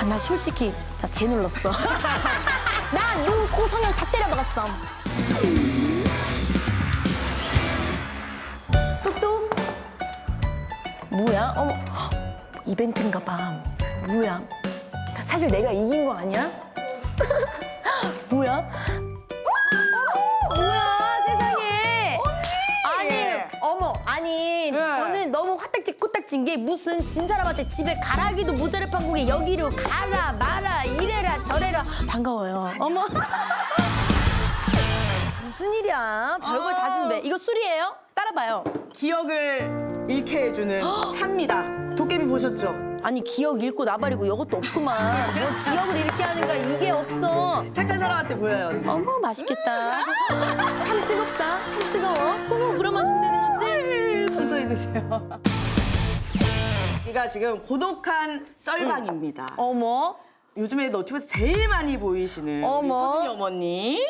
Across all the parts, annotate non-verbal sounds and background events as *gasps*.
아, 나 솔직히 나쟤 눌렀어. *laughs* 나 눈, 코, 성형 다 때려 박았어. 똑똑. 뭐야? 어머, 헉, *gasps* 이벤트인가 봐. 뭐야? 사실 내가 이긴 거 아니야? *laughs* 뭐야? 코딱지인 게 무슨 진 사람한테 집에 가라기도 모자를 판국에 여기로 가라 마라 이래라 저래라 반가워요 어머 *laughs* 무슨 일이야 별걸 다 준대 이거 술이에요? 따라봐요 기억을 잃게 해주는 *gasps* 차입니다. 도깨비 보셨죠? 아니 기억 잃고 나발이고 이것도 없구만 *laughs* 뭐 기억을 잃게 하는가 이게 없어 착한 사람한테 보여요. 어머 맛있겠다 *laughs* 참 뜨겁다 참 뜨거워 어머 그럼 마시면 되는 거지? 천천히 드세요. 이가 지금 고독한 썰방입니다. 어머 요즘에 너튜브에서 제일 많이 보이시는 우리 어머. 서준이 어머니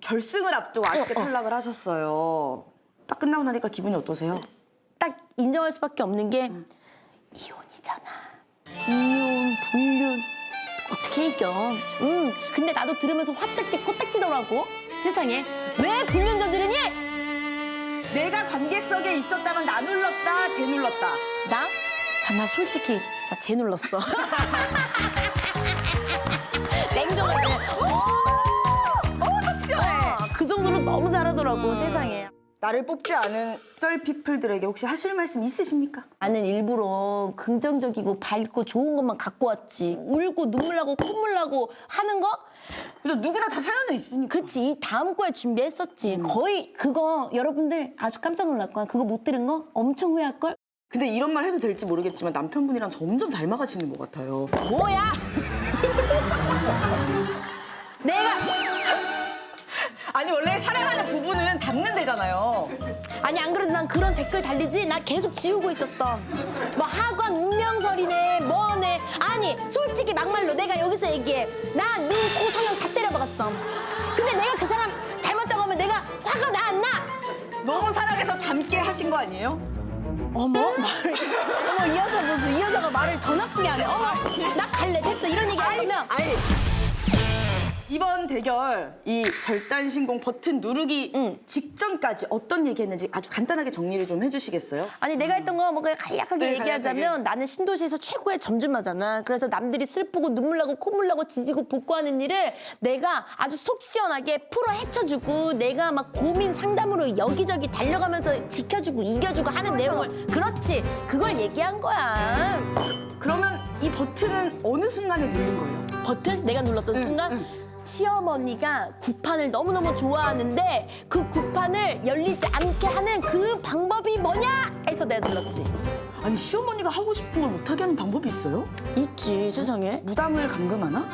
결승을 앞두고 아쉽게 탈락을 하셨어요. 딱 끝나고 나니까 기분이 어떠세요? 딱 인정할 수밖에 없는 게 이혼이잖아. 이혼, 불륜 어떻게 이겨? 음, 근데 나도 들으면서 화딱지 코딱지더라고. 세상에 왜 불륜자들은이 내가 관객석에 있었다면 나 눌렀다, 쟤 눌렀다. 나? 아, 나 솔직히 나쟤 눌렀어. *laughs* 냉정하게. 어머 속 시원해. 그 정도로 너무 잘하더라고 세상에. 나를 뽑지 않은 썰 피플들에게 혹시 하실 말씀 있으십니까? 나는 일부러 긍정적이고 밝고 좋은 것만 갖고 왔지. 울고 눈물 나고 콧물 나고 하는 거? 그래서 누구나 다 사연은 있으니까. 그치 이 다음 거에 준비했었지 거의 그거 여러분들 아주 깜짝 놀랄 거야 그거 못 들은 거 엄청 후회할 걸 근데 이런 말 해도 될지 모르겠지만 남편분이랑 점점 닮아가시는 것 같아요. 뭐야 내가 아니 원래 사랑하는 부부는 닮는 데잖아요. 아니 안 그래도 난 그런 댓글 달리지 나 계속 지우고 있었어 뭐 학원 운명설이네 뭐네 아니 솔직히 막말로 내가 여기서 얘기해 나 눈 코 성형 다 때려박았어 근데 내가 그 사람 닮았다고 하면 내가 화가 나 안 나? 너무 사랑해서 닮게 하신 거 아니에요? 어머? 말을. 어머 이 여자 무슨 이 여자가 말을 더 나쁘게 하네. 어머 나 갈래 됐어 이런 얘기 안 하면. 아니 이번 대결 이 절단 신공 버튼 누르기 직전까지 어떤 얘기했는지 아주 간단하게 정리를 좀 해주시겠어요? 아니 내가 했던 거뭐 그냥 간략하게 네, 얘기하자면 간략하게. 나는 신도시에서 최고의 점주마잖아. 그래서 남들이 슬프고 눈물 나고 콧물 나고 지지고 복구하는 일을 내가 아주 속 시원하게 풀어 헤쳐주고 내가 막 고민 상담으로 여기저기 달려가면서 지켜주고 이겨주고 하는 내용을 그렇지. 그걸 얘기한 거야. 그러면 이 버튼은 어느 순간에 눌린 거예요? 버튼? 내가 눌렀던 순간? 시어머니가 구판을 너무너무 좋아하는데 그 구판을 열리지 않게 하는 그 방법이 뭐냐? 해서 내가 눌렀지. 아니 시어머니가 하고 싶은 걸 못하게 하는 방법이 있어요? 있지 세상에. 무당을 감금하나?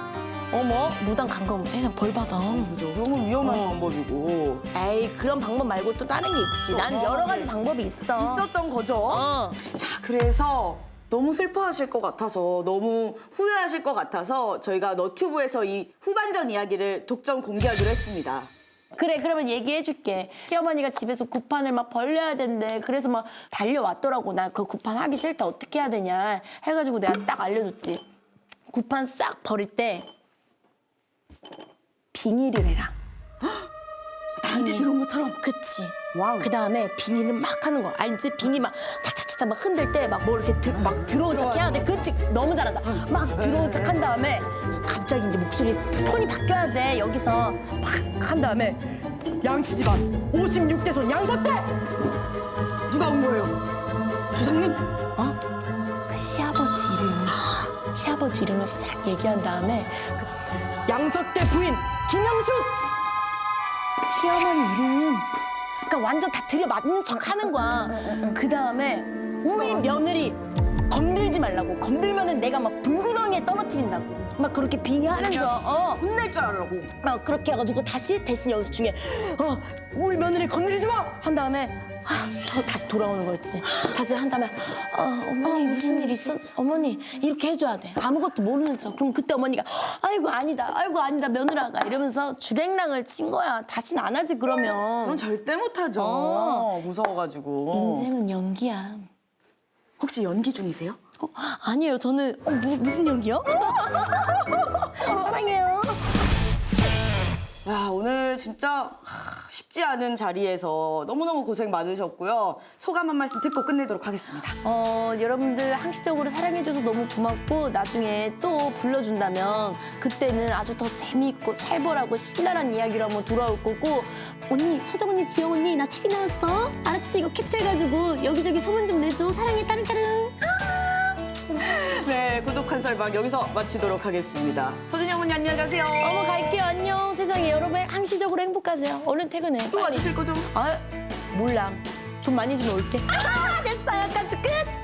어머 무당 감금. 세상 벌 받아. 그죠. 너무 위험한 방법이고. 에이 그런 방법 말고 또 다른 게 있지. 난 여러 가지 방법이 있어. 있었던 거죠. 어. 자, 그래서 너무 슬퍼하실 것 같아서 너무 후회하실 것 같아서 저희가 너튜브에서 이 후반전 이야기를 독점 공개하기로 했습니다. 그래 그러면 얘기해 줄게. 시어머니가 집에서 구판을 막 벌려야 된대. 그래서 막 달려왔더라고. 나 그 구판 하기 싫다. 어떻게 해야 되냐 해가지고 내가 딱 알려줬지. 구판 싹 버릴 때 비닐을 해라 *gasps* *gasps* 나한테 들은 것처럼. 그치. 와우. 그 다음에 비닐을 막 하는 거. 알지? 비닐 막 차차차차 막 흔들 때 막 뭐 이렇게 들, 막 들어온 척 해야 돼. 그치? 너무 잘한다. 막 들어온 척 한 다음에 갑자기 이제 목소리 톤이 바뀌어야 돼 여기서. 막 한 다음에 양씨 집안 56대 손 양석대 누가 온 거예요? 조상님? 어? 그 시아버지 이름. 시아버지 이름을 싹 얘기한 다음에 그 양석대 부인 김영숙 시어머니 이름 그러니까 완전 다 들여맞는 척 하는 거야. 그 다음에 우리 며느리 건들지 말라고 건들면은 내가 막 불구덩이에 떨어뜨린다고 막 그렇게 빙의하면서 어 혼낼 줄 알라고. 어, 그렇게 해가지고 다시 대신 여기서 중에 어 우리 며느리 건드리지 마! 한 다음에 아, 더 다시 돌아오는 거였지. 다시 한 다음에 어, 어머니 무슨 일 있었? 어머니 이렇게 해줘야 돼. 아무것도 모르는 척. 그럼 그때 어머니가 아이고 아니다, 아이고 아니다 며느라가 이러면서 주랭랑을 친 거야. 다시는 안 하지 그럼 그러면. 절대 못하죠. 어. 무서워가지고. 인생은 연기야. 혹시 연기 중이세요? 아니에요. 저는 어, 뭐, 무슨 연기요? *laughs* 사랑해요. 야, 오늘 진짜 하, 쉽지 않은 자리에서 너무너무 고생 많으셨고요. 소감 한 말씀 듣고 끝내도록 하겠습니다. 어, 여러분들 항시적으로 사랑해줘서 너무 고맙고 나중에 또 불러준다면 그때는 아주 더 재미있고 살벌하고 신랄한 이야기로 한번 돌아올 거고 언니, 서정 언니, 지영 언니 나 TV 나왔어? 알았지? 이거 캡처해가지고 여기저기 소문 좀 내줘. 사랑해 따릉따릉. 네, 고독한 설방 여기서 마치도록 하겠습니다. 서준영 언니 안녕히 가세요. 행복하세요. 얼른 퇴근해. 또 와주실 거죠? 아 몰라. 돈 많이 주면 올게. 아, 됐어요. 까지 끝.